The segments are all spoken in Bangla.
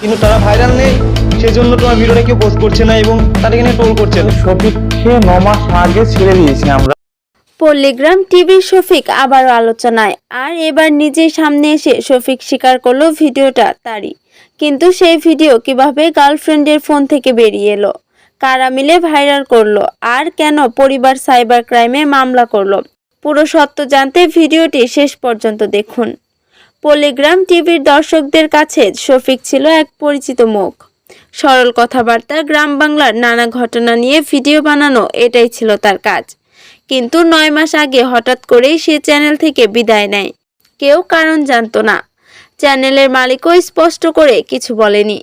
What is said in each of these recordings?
কিন্তু তারা ভাইরাল নেই সেজন্য তোমার ভিডিওটা কেউ পোস্ট করছে না এবং তাদেরকে নিয়ে ট্রোল করছে না। শফিককে ন মাস আগে ছেড়ে দিয়েছি আমরা। পল্লীগ্রাম টিভির শফিক আবারও আলোচনায় আর এবার নিজের সামনে এসে শফিক স্বীকার করল ভিডিওটা তারই। কিন্তু সেই ভিডিও কীভাবে গার্লফ্রেন্ডের ফোন থেকে বেরিয়ে এলো কারা মিলে ভাইরাল করল আর কেন পরিবার সাইবার ক্রাইমে মামলা করল পুরো সত্য জানতে ভিডিওটি শেষ পর্যন্ত দেখুন। পল্লীগ্রাম টিভির দর্শকদের কাছে শফিক ছিল এক পরিচিত মুখ। সরল কথাবার্তা, গ্রাম বাংলার নানা ঘটনা নিয়ে ভিডিও বানানো, এটাই ছিল তার কাজ। কিন্তু নয় মাস আগে হঠাৎ করেই সে চ্যানেল থেকে বিদায় নেয়। কেউ কারণ জানতো না। চ্যানেলের মালিকও স্পষ্ট করে কিছু বলেনি।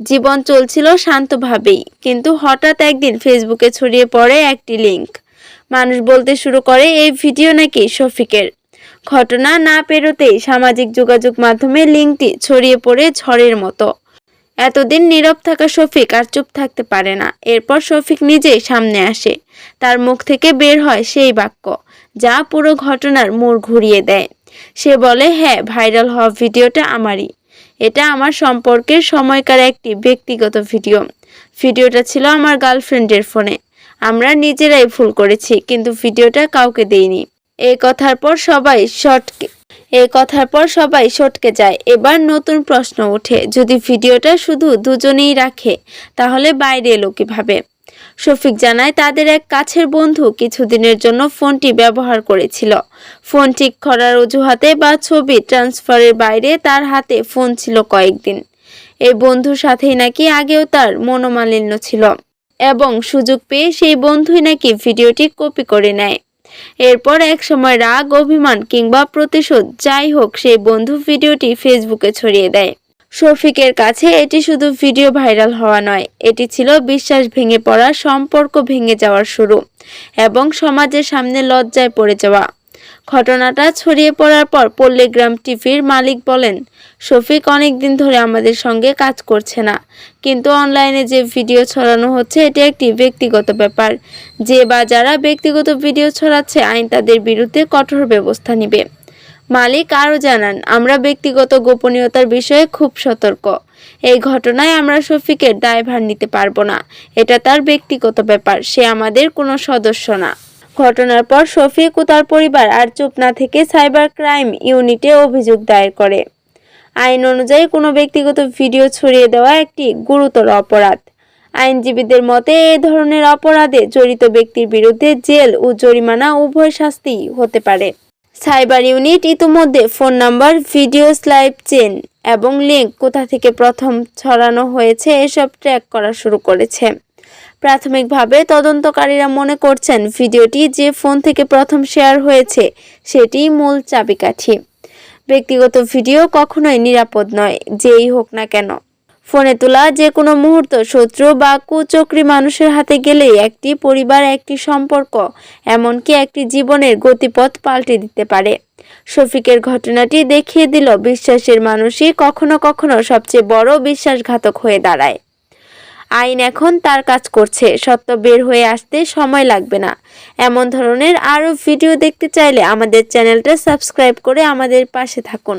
জীবন চলছিল শান্তভাবেই, কিন্তু হঠাৎ একদিন ফেসবুকে ছড়িয়ে পড়ে একটি লিংক। মানুষ বলতে শুরু করে, এই ভিডিও নাকি শফিকের? ঘটনা না পেরোতেই সামাজিক যোগাযোগ মাধ্যমে লিঙ্কটি ছড়িয়ে পড়ে ঝড়ের মতো। এতদিন নীরব থাকা শফিক আর চুপ থাকতে পারে না। এরপর শফিক নিজেই সামনে আসে। তার মুখ থেকে বের হয় সেই বাক্য, যা পুরো ঘটনার মোড় ঘুরিয়ে দেয়। সে বলে হ্যাঁ ভাইরাল হওয়া ভিডিওটা আমারই। এটা আমার সম্পর্কের সময়কার একটি ব্যক্তিগত ভিডিও। ভিডিওটা ছিল আমার গার্লফ্রেন্ডের ফোনে। আমরা নিজেরাই ভুল করেছি, কিন্তু ভিডিওটা কাউকে দেইনি। এই কথার পর সবাই শর্টকে এই কথার পর সবাই সটকে যায়। এবার নতুন প্রশ্ন ওঠে, যদি ভিডিওটা শুধু দুজনেই রাখে, তাহলে বাইরে এলো কীভাবে? শফিক জানায়, তাদের এক কাছের বন্ধু কিছুদিনের জন্য ফোনটি ব্যবহার করেছিল। ফোন ঠিক করার অজুহাতে বা ছবি ট্রান্সফারের বাইরে তার হাতে ফোন ছিল কয়েকদিন। এই বন্ধুর সাথেই নাকি আগেও তার মনোমালিন্য ছিল। এবং সুযোগ পেয়ে সেই বন্ধুই নাকি ভিডিওটি কপি করে নেয়। এরপর এক সময় রাগ, অভিমান কিংবা প্রতিশোধ, যাই হোক, সেই বন্ধু ভিডিওটি ফেসবুকে ছড়িয়ে দেয়। শফিকের কাছে এটি শুধু ভিডিও ভাইরাল হওয়া নয়, এটি ছিল বিশ্বাস ভেঙে পড়া, সম্পর্ক ভেঙে যাওয়ার শুরু এবং সমাজের সামনে লজ্জায় পড়ে যাওয়া। ঘটনাটা ছড়িয়ে পড়ার পর পল্লীগ্রাম টিভির মালিক বলেন, শফিক অনেক দিন ধরে আমাদের সঙ্গে কাজ করছে না। কিন্তু অনলাইনে যে ভিডিও ছড়ানো হচ্ছে, এটি একটি ব্যক্তিগত ব্যাপার। যে বা যারা ব্যক্তিগত ভিডিও ছড়াচ্ছে, আইন তাদের বিরুদ্ধে কঠোর ব্যবস্থা নেবে। মালিক আরও জানান, আমরা ব্যক্তিগত গোপনীয়তার বিষয়ে খুব সতর্ক। এই ঘটনায় আমরা শফিকের দায়ভার নিতে পারব না। এটা তার ব্যক্তিগত ব্যাপার। সে আমাদের কোনো সদস্য না। ঘটনার পর শফিক ও তার পরিবার আর চুপ না থেকে সাইবার ক্রাইম ইউনিটে অভিযোগ দায়ের করে। আইন অনুযায়ী কোনো ব্যক্তিগত ভিডিও ছড়িয়ে দেওয়া একটি গুরুতর অপরাধ। আইনজীবীদের মতে এ ধরনের অপরাধে জড়িত ব্যক্তির বিরুদ্ধে জেল ও জরিমানা উভয় শাস্তিই হতে পারে। সাইবার ইউনিট ইতিমধ্যে ফোন নাম্বার, ভিডিও স্লাইভ চেন এবং লিঙ্ক কোথা থেকে প্রথম ছড়ানো হয়েছে এসব ট্র্যাক করা শুরু করেছে। প্রাথমিকভাবে তদন্তকারীরা মনে করছেন ভিডিওটি যে ফোন থেকে প্রথম শেয়ার হয়েছে, সেটিই মূল চাবিকাঠি। ব্যক্তিগত ভিডিও কখনোই নিরাপদ নয়, যেই হোক না কেন। ফোনে তোলা যে কোনো মুহূর্ত শত্রু বা কুচক্রী মানুষের হাতে গেলেই একটি পরিবার, একটি সম্পর্ক, এমনকি একটি জীবনের গতিপথ পাল্টে দিতে পারে। শফিকের ঘটনাটি দেখিয়ে দিল বিশ্বাসের মানুষই কখনো কখনো সবচেয়ে বড় বিশ্বাসঘাতক হয়ে দাঁড়ায়। আইন এখন তার কাজ করছে। সত্য বের হয়ে আসতে সময় লাগবে না। এমন ধরনের আরও ভিডিও দেখতে চাইলে আমাদের চ্যানেলটা সাবস্ক্রাইব করে আমাদের পাশে থাকুন।